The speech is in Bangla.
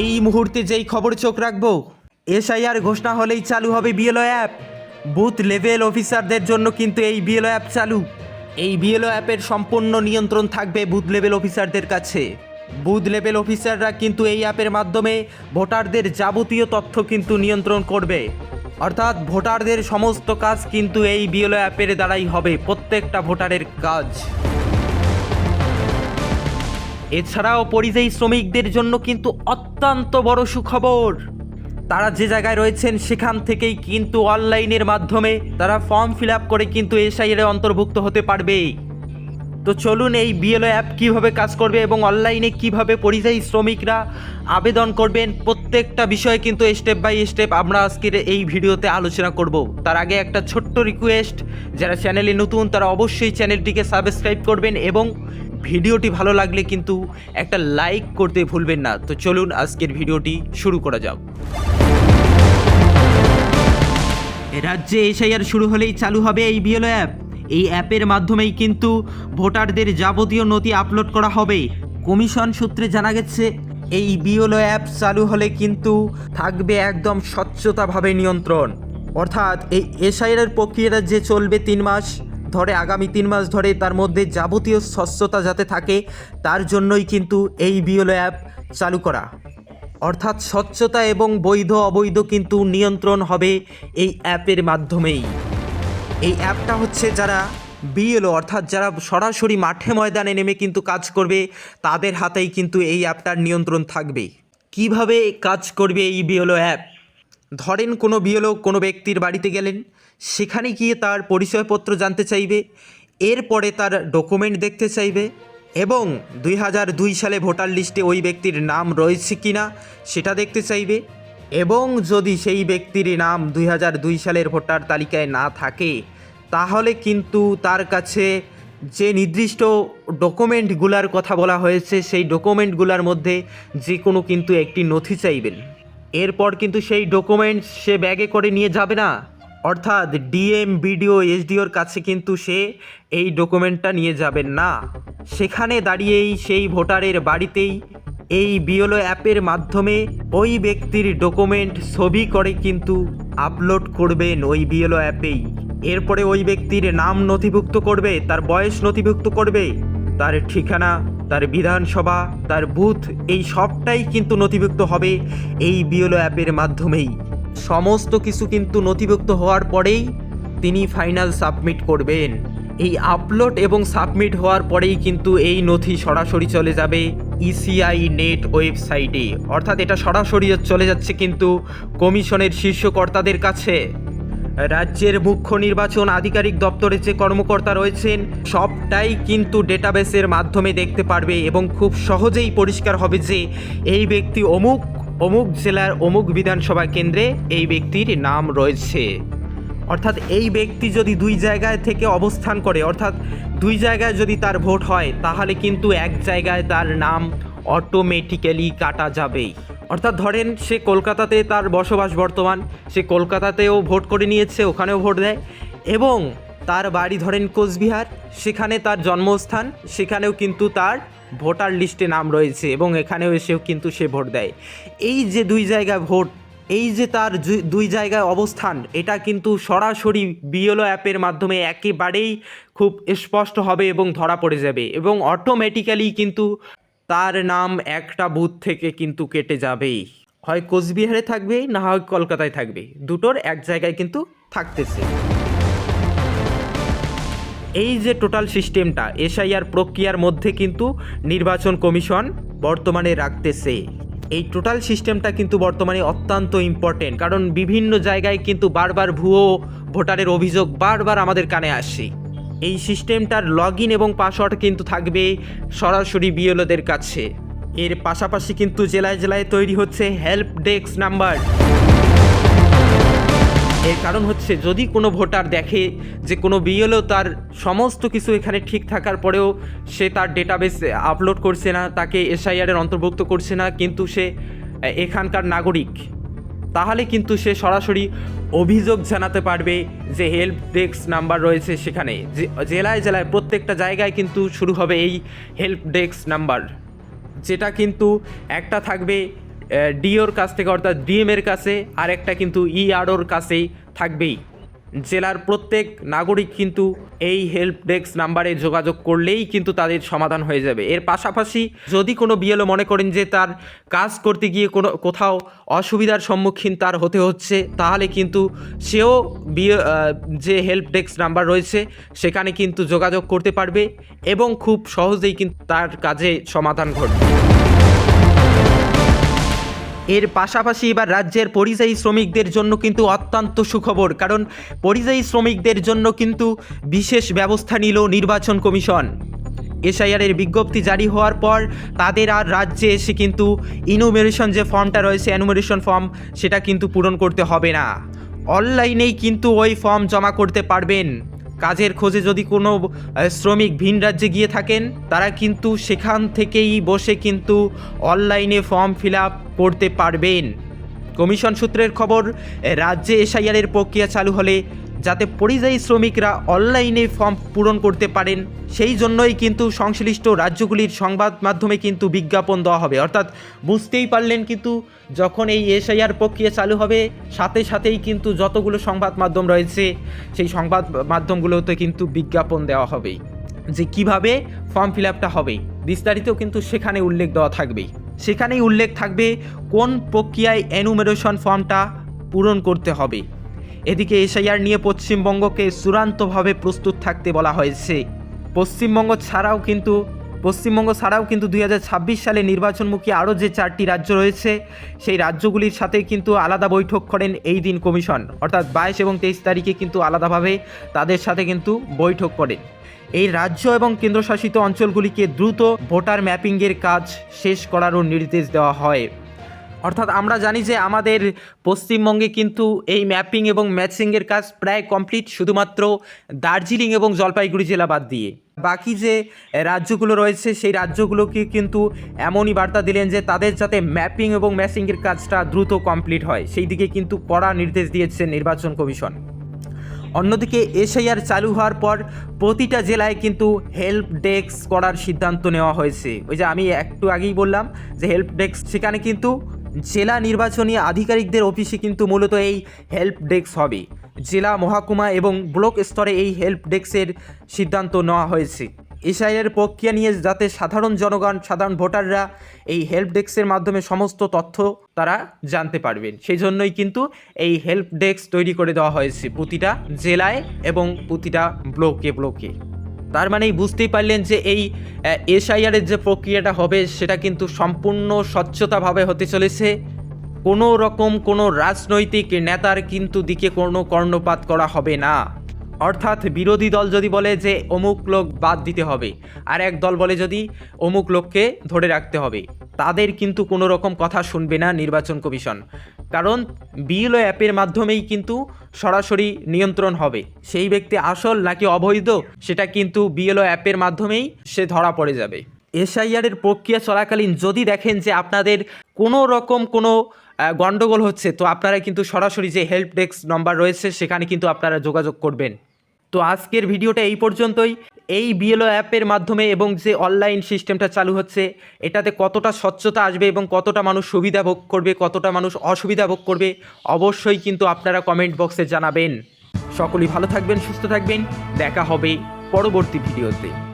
এই মুহূর্তে যেই খবর চোখ রাখব, এসআইআর ঘোষণা হলেই চালু হবে বিএলও অ্যাপ। বুথ লেভেল অফিসারদের জন্য কিন্তু এই বিএলও অ্যাপ চালু। এই বিএলও অ্যাপের সম্পূর্ণ নিয়ন্ত্রণ থাকবে বুথ লেভেল অফিসারদের কাছে। বুথ লেভেল অফিসাররা কিন্তু এই অ্যাপের মাধ্যমে ভোটারদের যাবতীয় তথ্য কিন্তু নিয়ন্ত্রণ করবে। অর্থাৎ ভোটারদের সমস্ত কাজ কিন্তু এই বিএলও অ্যাপের দ্বারাই হবে, প্রত্যেকটা ভোটারের কাজ। এছাড়াও পরিযায়ী শ্রমিকদের জন্য কিন্তু অত্যন্ত বড় সুখবর। তারা যে জায়গায় রয়েছেন, সেখান থেকেই কিন্তু অনলাইনের মাধ্যমে তারা ফর্ম ফিল করে কিন্তু এসআইয়ের অন্তর্ভুক্ত হতে পারবে। তো চলুন এই বিএলও অ্যাপ কীভাবে কাজ করবে এবং অনলাইনে কীভাবে পরিযায়ী শ্রমিকরা আবেদন করবেন, প্রত্যেকটা বিষয়ে কিন্তু স্টেপ বাই স্টেপ আমরা আজকের এই ভিডিওতে আলোচনা করব। তার আগে একটা ছোট্ট রিকোয়েস্ট, যারা চ্যানেলে নতুন, তারা অবশ্যই চ্যানেলটিকে সাবস্ক্রাইব করবেন এবং ভিডিওটি ভালো লাগলে কিন্তু একটা লাইক করতে ভুলবেন না। তো চলুন আজকের ভিডিওটি শুরু করা যাক। রাজ্যে এসআইআর শুরু হলেই চালু হবে এই বিএলও অ্যাপ। এই অ্যাপের মাধ্যমেই কিন্তু ভোটারদের যাবতীয় নথি আপলোড করা হবে। কমিশন সূত্রে জানা গেছে, এই বিএলও অ্যাপ চালু হলে কিন্তু থাকবে একদম স্বচ্ছতাভাবে নিয়ন্ত্রণ। অর্থাৎ এই এসআইআর প্রক্রিয়াটা যে চলবে তিন মাস ধরে আগামী তিন মাস ধরে তার মধ্যে যাবতীয় স্বচ্ছতা যাতে থাকে, তার জন্যই কিন্তু এই বিএলও অ্যাপ চালু করা। অর্থাৎ স্বচ্ছতা এবং বৈধ অবৈধ কিন্তু নিয়ন্ত্রণ হবে এই অ্যাপের মাধ্যমেই। এই অ্যাপটা হচ্ছে যারা বিএলও, অর্থাৎ যারা সরাসরি মাঠে ময়দানে নেমে কিন্তু কাজ করবে, তাদের হাতেই কিন্তু এই অ্যাপটার নিয়ন্ত্রণ থাকবে। কীভাবে কাজ করবে এই বিএলও অ্যাপ? ধরেন কোনো বিএলও কোনো ব্যক্তির বাড়িতে গেলেন, সেখানে গিয়ে তার পরিচয়পত্র জানতে চাইবে, এরপরে তার ডকুমেন্ট দেখতে চাইবে এবং দুই হাজার দুই সালে ভোটার লিস্টে ওই ব্যক্তির নাম রয়েছে কি না সেটা দেখতে চাইবে এবং যদি সেই ব্যক্তির নাম দুই হাজার দুই সালের ভোটার তালিকায় না থাকে, তাহলে কিন্তু তার কাছে যে নির্দিষ্ট ডকুমেন্টগুলার কথা বলা হয়েছে, সেই ডকুমেন্টগুলার মধ্যে যে কোনো কিন্তু একটি নথি চাইবেন। এরপর কিন্তু সেই ডকুমেন্টস সে ব্যাগে করে নিয়ে যাবে না। অর্থাৎ ডিএম বিডিও এসডিওর কাছে কিন্তু সে এই ডকুমেন্টটা নিয়ে যাবেন না। সেখানে দাঁড়িয়েই সেই ভোটারের বাড়িতেই এই বিওলো অ্যাপের মাধ্যমে ওই ব্যক্তির ডকুমেন্ট ছবি করে কিন্তু আপলোড করবেন ওই বিওলো অ্যাপেই এরপরে ওই ব্যক্তির নাম নথিভুক্ত করবে, তার বয়স নথিভুক্ত করবে, তার ঠিকানা তার বিধানসভা, তার বুথ, এই সবটাই কিন্তু নথিভুক্ত হবে এই বিওলো অ্যাপের মাধ্যমেই। সমস্ত কিছু কিন্তু নথিভুক্ত হওয়ার পরেই তিনি ফাইনাল সাবমিট করবেন। এই আপলোড এবং সাবমিট হওয়ার পরেই কিন্তু এই নথি সরাসরি চলে যাবে ইসিআই নেট ওয়েবসাইটে। অর্থাৎ এটা সরাসরি চলে যাচ্ছে কিন্তু কমিশনের শীর্ষকর্তাদের কাছে। রাজ্যের মুখ্য নির্বাচন আধিকারিক দপ্তরে যে কর্মকর্তা রয়েছেন, সবটাই কিন্তু ডেটাবেসের মাধ্যমে দেখতে পারবে এবং খুব সহজেই পরিষ্কার হবে যে এই ব্যক্তি অমুক অমুক জেলার, অমুক বিধানসভা কেন্দ্রে এই ব্যক্তির নাম রয়েছে। অর্থাৎ এই ব্যক্তি যদি দুই জায়গায় থেকে অবস্থান করে, অর্থাৎ দুই জায়গায় যদি তার ভোট হয়, তাহলে কিন্তু এক জায়গায় তার নাম অটোমেটিক্যালি কাটা যাবেই। অর্থাৎ ধরেন সে কলকাতাতে তার বসবাস বর্তমান, সে কলকাতাতেও ভোট করে নিয়েছে, ওখানেও ভোট দেয়। এবং তার বাড়ি ধরেন কোচবিহার, সেখানে তার জন্মস্থান, সেখানেও কিন্তু তার ভোটার লিস্টে নাম রয়েছে এবং এখানেও এসেও কিন্তু সে ভোট দেয়। এই যে দুই জায়গায় ভোট, এই যে তার দুই জায়গায় অবস্থান, এটা কিন্তু সরাসরি বিএলও অ্যাপের মাধ্যমে একেবারেই খুব স্পষ্ট হবে এবং ধরা পড়ে যাবে এবং অটোমেটিক্যালি কিন্তু তার নাম একটা বুথ থেকে কিন্তু কেটে যাবেই। হয় কোচবিহারে থাকবে, না হয় কলকাতায় থাকবে। দুটোর এক জায়গায় কিন্তু থাকতেছে। এই যে টোটাল সিস্টেমটা, এসআইআর প্রক্রিয়ার মধ্যে কিন্তু নির্বাচন কমিশন বর্তমানে রাখতেছে। এই টোটাল সিস্টেমটা কিন্তু বর্তমানে অত্যন্ত ইম্পর্টেন্ট কারণ বিভিন্ন জায়গায় কিন্তু বারবার ভুয়ো ভোটারের অভিযোগ বারবার আমাদের কানে আসে। এই সিস্টেমটার লগ ইন এবং পাসওয়ার্ড কিন্তু থাকবে সরাসরি বিএলওদের কাছে। এর পাশাপাশি কিন্তু জেলায় জেলায় তৈরি হচ্ছে হেল্প ডেস্ক নাম্বার এর কারণ হচ্ছে যদি কোনো ভোটার দেখে যে কোনো বিএলও তার সমস্ত কিছু এখানে ঠিক থাকার পরেও সে তার ডেটাবেস আপলোড করছে না, তাকে এসআইআরের অন্তর্ভুক্ত করছে না, কিন্তু সে এখানকার নাগরিক। তাহলে কিন্তু সে সরাসরি অভিযোগ জানাতে পারবে যে হেল্প ডেস্ক নাম্বার রয়েছে সেখানে। জেলায় জেলায় প্রত্যেকটা জায়গায় কিন্তু শুরু হবে এই হেল্প ডেস্ক নাম্বার। যেটা কিন্তু একটা থাকবে ডিওর কাছ থেকে অর্থাৎ ডিএমের কাছে আর একটা কিন্তু ইআরওর কাছেই থাকবেই। জেলার প্রত্যেক নাগরিক কিন্তু এই হেল্প ডেস্ক নাম্বারে যোগাযোগ করলেই কিন্তু তাদের সমাধান হয়ে যাবে। এর পাশাপাশি যদি কোনো বিএলও মনে করেন যে তার কাজ করতে গিয়ে কোনো কোথাও অসুবিধার সম্মুখীন তার হতে হচ্ছে, তাহলে কিন্তু সেও বিয়ে যে হেল্প ডেস্ক নাম্বার রয়েছে, সেখানে কিন্তু যোগাযোগ করতে পারবে এবং খুব সহজেই কিন্তু তার কাজে সমাধান ঘটবে। এর পাশাপাশি এবার রাজ্যের পরিযায়ী শ্রমিকদের জন্য কিন্তু অত্যন্ত সুখবর, কারণ পরিযায়ী শ্রমিকদের জন্য কিন্তু বিশেষ ব্যবস্থা নিল নির্বাচন কমিশন। এসআইআরের বিজ্ঞপ্তি জারি হওয়ার পর তাদের আর রাজ্যে এসে কিন্তু ইনুমেরেশন যে ফর্মটা রয়েছে অ্যানুমেরেশন ফর্ম সেটা কিন্তু পূরণ করতে হবে না। অনলাইনেই কিন্তু ওই ফর্ম জমা করতে পারবেন। কাজের খোঁজে যদি কোনো শ্রমিক ভিন রাজ্যে গিয়ে থাকেন, তারা কিন্তু সেখান থেকেই বসে কিন্তু অনলাইনে ফর্ম ফিল আপ করতে পারবেন। কমিশন সূত্রের খবর রাজ্যে এসআইআরের প্রক্রিয়া চালু হলে যাতে পরিযায়ী শ্রমিকরা অনলাইনে ফর্ম পূরণ করতে পারেন। সেই জন্যই কিন্তু সংশ্লিষ্ট রাজ্যগুলির সংবাদ মাধ্যমে কিন্তু বিজ্ঞাপন দেওয়া হবে। অর্থাৎ বুঝতেই পারলেন কিন্তু যখন এই এসআইআর প্রক্রিয়া চালু হবে, সাথে সাথেই কিন্তু যতগুলো সংবাদ মাধ্যম রয়েছে, সেই সংবাদ মাধ্যমগুলোতে কিন্তু বিজ্ঞাপন দেওয়া হবে। যে কীভাবে ফর্ম ফিল আপটা হবে, বিস্তারিত কিন্তু সেখানে উল্লেখ দেওয়া থাকবেই। সেখানেই উল্লেখ থাকবে কোন প্রক্রিয়ায় এনুমেরেশন ফর্মটা পূরণ করতে হবে। এদিকে এসআইআর নিয়ে পশ্চিমবঙ্গকে চূড়ান্তভাবে প্রস্তুত থাকতে বলা হয়েছে। পশ্চিমবঙ্গ ছাড়াও কিন্তু, পশ্চিমবঙ্গ ছাড়াও কিন্তু দুই হাজার ছাব্বিশ সালে নির্বাচনমুখী আরও যে চারটি রাজ্য রয়েছে, সেই রাজ্যগুলির সাথে কিন্তু আলাদা বৈঠক করেন এই দিন কমিশন। অর্থাৎ বাইশ এবং তেইশ তারিখে কিন্তু আলাদাভাবে তাদের সাথে কিন্তু বৈঠক করেন। এই রাজ্য এবং কেন্দ্রশাসিত অঞ্চলগুলিকে দ্রুত ভোটার ম্যাপিংয়ের কাজ শেষ করারও নির্দেশ দেওয়া হয়। অর্থাৎ আমরা জানি যে আমাদের পশ্চিমবঙ্গে কিন্তু এই ম্যাপিং এবং ম্যাচিংয়ের কাজ প্রায় কমপ্লিট, শুধুমাত্র দার্জিলিং এবং জলপাইগুড়ি জেলা বাদ দিয়ে। বাকি যে রাজ্যগুলো রয়েছে, সেই রাজ্যগুলোকে কিন্তু এমনই বার্তা দিলেন যে তাদের যাতে ম্যাপিং এবং ম্যাচিংয়ের কাজটা দ্রুত কমপ্লিট হয়। সেই দিকে কিন্তু কড়া নির্দেশ দিয়েছে নির্বাচন কমিশন। অন্যদিকে এসআইআর চালু হওয়ার পর প্রতিটা জেলায় কিন্তু হেল্প ডেস্ক করার সিদ্ধান্ত নেওয়া হয়েছে। ওই যে আমি একটু আগেই বললাম যে হেল্প ডেস্ক, সেখানে কিন্তু জেলা নির্বাচনী আধিকারিকদের অফিসে কিন্তু মূলত এই হেল্প ডেস্ক হবে। জেলা মহকুমা এবং ব্লক স্তরে এই হেল্প ডেস্কের সিদ্ধান্ত নেওয়া হয়েছে। এসআইয়ের প্রক্রিয়া নিয়ে যাতে সাধারণ জনগণ, সাধারণ ভোটাররা এই হেল্প ডেস্কের মাধ্যমে সমস্ত তথ্য তারা জানতে পারবেন। সেই জন্যই কিন্তু এই হেল্প ডেস্ক তৈরি করে দেওয়া হয়েছে প্রতিটা জেলায় এবং প্রতিটা ব্লকে ব্লকে। তার মানেই বুঝতেই পারলেন যে এই এসআইআরের যে প্রক্রিয়াটা হবে, সেটা কিন্তু সম্পূর্ণ স্বচ্ছতাভাবে হতে চলেছে। কোনো রকম কোনো রাজনৈতিক নেতার কিন্তু দিকে কোনো কর্ণপাত করা হবে না। অর্থাৎ বিরোধী দল যদি বলে যে অমুক লোক বাদ দিতে হবে, আর এক দল বলে যদি অমুক লোককে ধরে রাখতে হবে। তাদের কিন্তু কোনো রকম কথা শুনবে না নির্বাচন কমিশন। কারণ বিএলও অ্যাপের মাধ্যমেই কিন্তু সরাসরি নিয়ন্ত্রণ হবে। সেই ব্যক্তি আসল নাকি অবৈধ সেটা কিন্তু বিএলও অ্যাপের মাধ্যমেই সে ধরা পড়ে যাবে। এসআইআরের প্রক্রিয়া চলাকালীন যদি দেখেন যে আপনাদের কোনো রকম কোনো আহ, গন্ডগোল হচ্ছে তো আপনারা কিন্তু সরাসরি যে হেল্প ডেস্ক নম্বর রয়েছে সেখানে কিন্তু আপনারা যোগাযোগ করবেন। তো আজকের ভিডিওটা এই পর্যন্তই। এই বিএলও অ্যাপের মাধ্যমে এবং যে অনলাইন সিস্টেমটা চালু হচ্ছে, এটাতে কতটা স্বচ্ছতা আসবে এবং কতটা মানুষ সুবিধা ভোগ করবে, কতটা মানুষ অসুবিধা ভোগ করবে, অবশ্যই কিন্তু আপনারা কমেন্ট বক্সে জানাবেন। সকলেই ভালো থাকবেন, সুস্থ থাকবেন। দেখা হবে পরবর্তী ভিডিওতে।